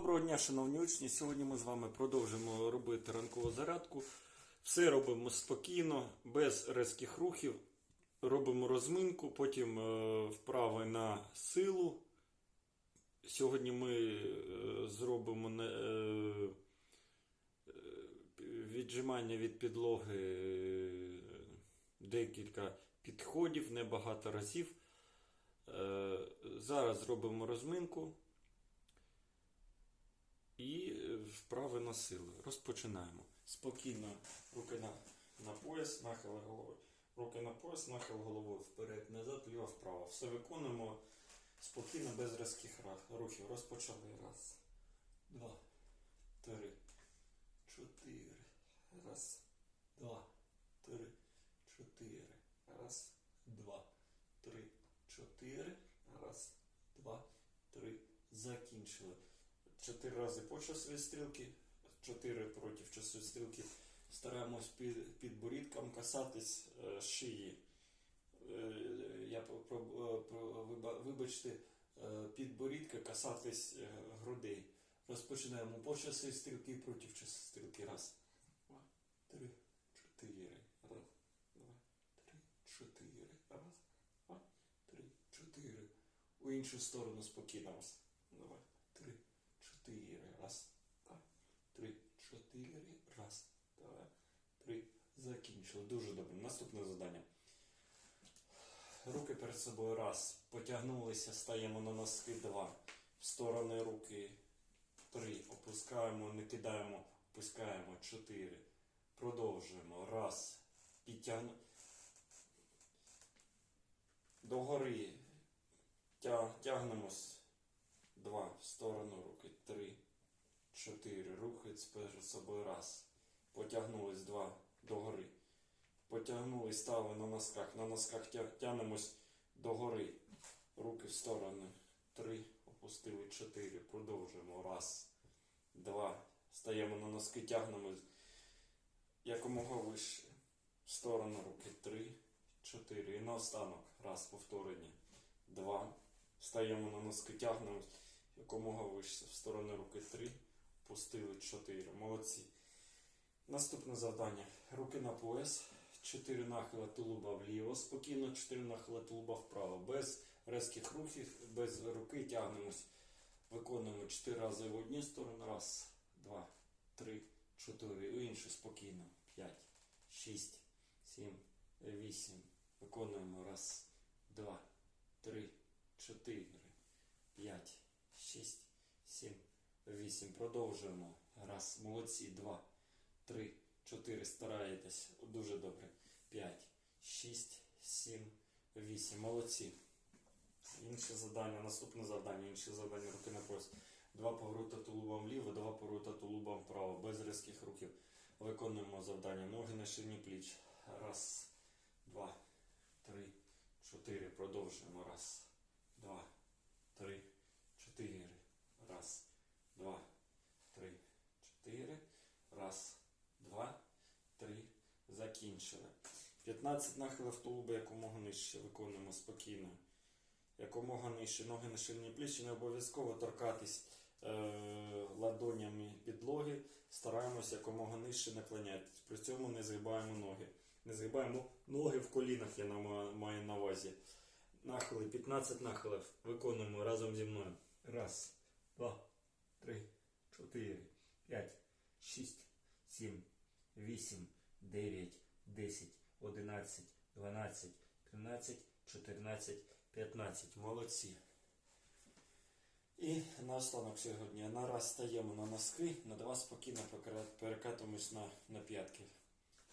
Доброго дня, шановні учні. Сьогодні ми з вами продовжимо робити ранкову зарядку. Все робимо спокійно, без різких рухів. Робимо розминку, потім е, вправи на силу. Сьогодні ми е, зробимо е, віджимання від підлоги декілька підходів, небагато разів. Зараз зробимо розминку. І е, вправи на сили. Розпочинаємо. Спокійно руки на, на пояс, нахил голови. Руки на пояс, нахил головою вперед, назад, ліво, вправо. Все виконуємо спокійно, без різких рухів. Розпочали. Раз, два, три, чотири. Раз, два, три, чотири. Раз, два, три, чотири. Раз, два, три. Закінчили. Чотири рази по часовій стрілки, чотири проти часової стрілки. Стараємось під, під борідком касатись е, шиї. Е, я про, про, вибачте, е, під борідка касатись е, грудей. Розпочинаємо по часовій стрілки проти часової стрілки. Раз, два, три, чотири. Раз, два, три, чотири. Раз, два, три, чотири. У іншу сторону спокійно. Раз, чотири. Раз, два, три, чотири. Раз, два, три. Закінчили. Дуже добре. Наступне завдання. Руки перед собою. Раз. Потягнулися, стаємо на носки. Два. В сторони руки. Три. Опускаємо, не кидаємо. Опускаємо. Чотири. Продовжуємо. Раз. Підтягну. Догори. Тя- Тягнемось. Два. В сторону руки. Три. Чотири. Рухають перед собою. Раз. Потягнулись. Два. Догори. Потягнулись, стали на носках. На носках тя- тягнемось догори. Руки в сторони. Три. Опустили. Чотири. Продовжуємо. Раз. Два. Стаємо на носки, тягнемось якомога вище. В сторону руки. Три. Чотири. І наостанок. Раз. Повторення. Два. Стаємо на носки, тягнемось якомога вище. В сторону руки. Три. Пустили. Чотири. Молодці. Наступне завдання. Руки на пояс. Чотири нахила тулуба вліво. Спокійно. Чотири нахила тулуба вправо. Без різких рухів, без руки тягнемось. Виконуємо 4 рази в одну сторону. Раз, два, три, чотири. В іншу спокійно. П'ять, шість, сім, вісім. Виконуємо. Раз, два, три, чотири, 6, 7, 8. Продовжуємо. Раз. Молодці. 2, 3, 4. Стараєтесь. Дуже добре. 5, 6, 7, 8. Молодці. Інше завдання. Наступне завдання. Інше завдання. Руки на пояс. Два поворота тулубом вліво, два поворота тулубом вправо. Без різких руків. Виконуємо завдання. Ноги на ширні пліч. Раз, два, три, чотири. Продовжуємо. Раз, два, три. Закінчили. 15 нахилів тулуба якомога нижче. Виконуємо спокійно якомога нижче ноги на ширині плечі, не обов'язково торкатись е, ладонями підлоги, стараємося якомога нижче наклонятись. При цьому не згибаємо ноги. Не згибаємо ноги в колінах, я маю на увазі. Нахили, 15 нахилів. Виконуємо разом зі мною. Раз, два, три, чотири, п'ять, шість, сім, вісім, дев'ять, десять, одинадцять, дванадцять, тринадцять, чотирнадцять. 15. Молодці. І наостанок сьогодні. На раз стаємо на носки, на два спокійно перекатуємось на, на п'ятки.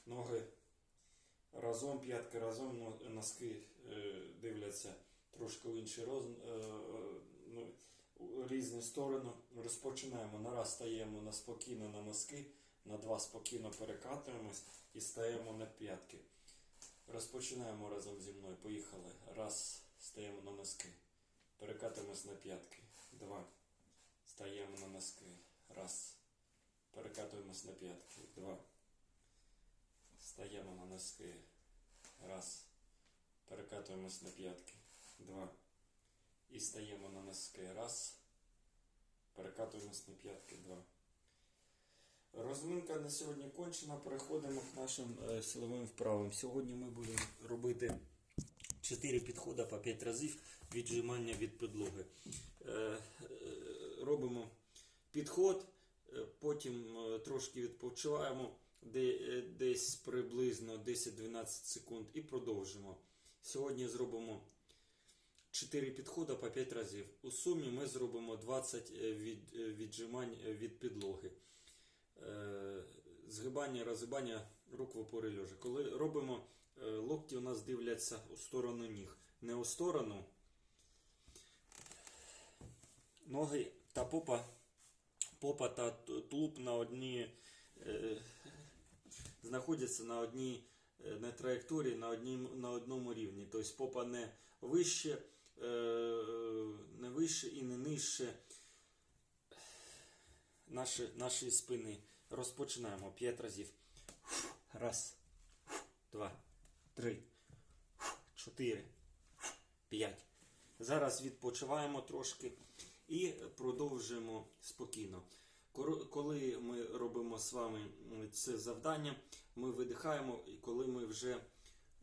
Ноги разом, п'ятки разом, носки е, дивляться трошки в інший роз, е, е, ну, різні сторони. Розпочинаємо. На раз стаємо на спокійно на носки, на два спокійно перекатуємось і стаємо на п'ятки. Розпочинаємо разом зі мною. Поїхали. Раз. Стаємо на носки. Перекатуємось на п'ятки. Два. Стаємо на носки. Раз. Перекатуємось на п'ятки. Два. Стаємо на носки. Раз. Перекатуємось на п'ятки. Два. І стаємо на носки. Раз. Перекатуємось на п'ятки 2. Розминка на сьогодні кончена. Переходимо к нашим е, силовим вправам. Сьогодні ми будемо робити 4 підходи по 5 разів віджимання від підлоги. Е, е, робимо підход, потім трошки відпочиваємо де, десь приблизно 10-12 секунд і продовжимо. Сьогодні зробимо 4 підходи по 5 разів. У сумі ми зробимо 20 е, від, е, віджимань від підлоги. Е, Згибання, розгибання рук в опорі лежа. Коли робимо е, локті, у нас дивляться у сторону ніг. Не у сторону. Ноги та попа, попа та тулуб на одній е, знаходяться на одній е, на траєкторії, на, одній, на одному рівні. Тобто попа не вище, е, не вище і не нижче наші, нашої спини. Розпочинаємо 5 разів. Раз, два, три, чотири, п'ять. Зараз відпочиваємо трошки і продовжуємо спокійно. Коли ми робимо з вами це завдання, ми видихаємо, і коли ми вже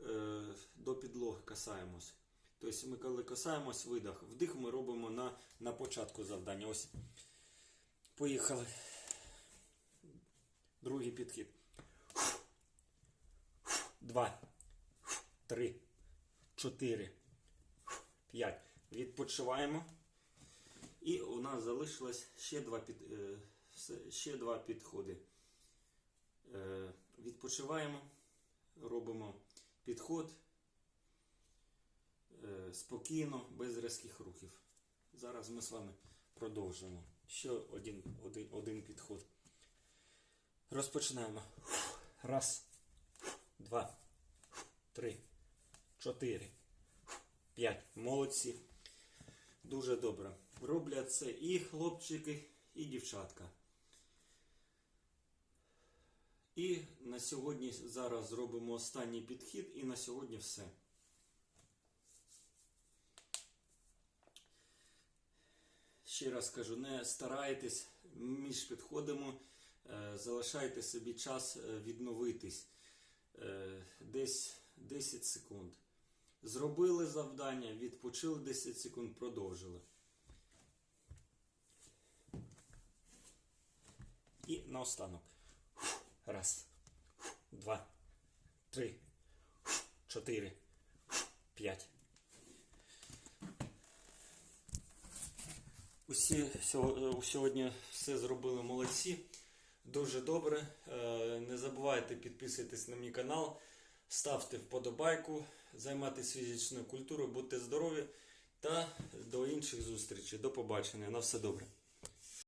е, до підлоги касаємось. Тобто ми коли касаємось, видих. Вдих ми робимо на, на початку завдання. Ось. Поїхали. Другий підхід. Два, три, чотири, п'ять. Відпочиваємо. І у нас залишилось ще два, під, е, ще два підходи. Е, відпочиваємо, робимо підход е, спокійно, без різких рухів. Зараз ми з вами продовжуємо. Ще один, один, один підход. Розпочинаємо. Раз, два, три, чотири, п'ять. Молодці. Дуже добре. Роблять це і хлопчики, і дівчатка. І на сьогодні зараз зробимо останній підхід, і на сьогодні все. Ще раз кажу, не старайтесь між підходами, е, залишайте собі час е, відновитись е, десь 10 секунд. Зробили завдання, відпочили 10 секунд, продовжили. І наостанок. Раз, два, три, чотири, п'ять. Усі е, сьогодні все зробили молодці. Дуже добре. Е, Не забувайте підписуйтесь на мій канал, ставте вподобайку, займайтесь фізичною культурою, будьте здорові та до інших зустрічей. До побачення. На все добре.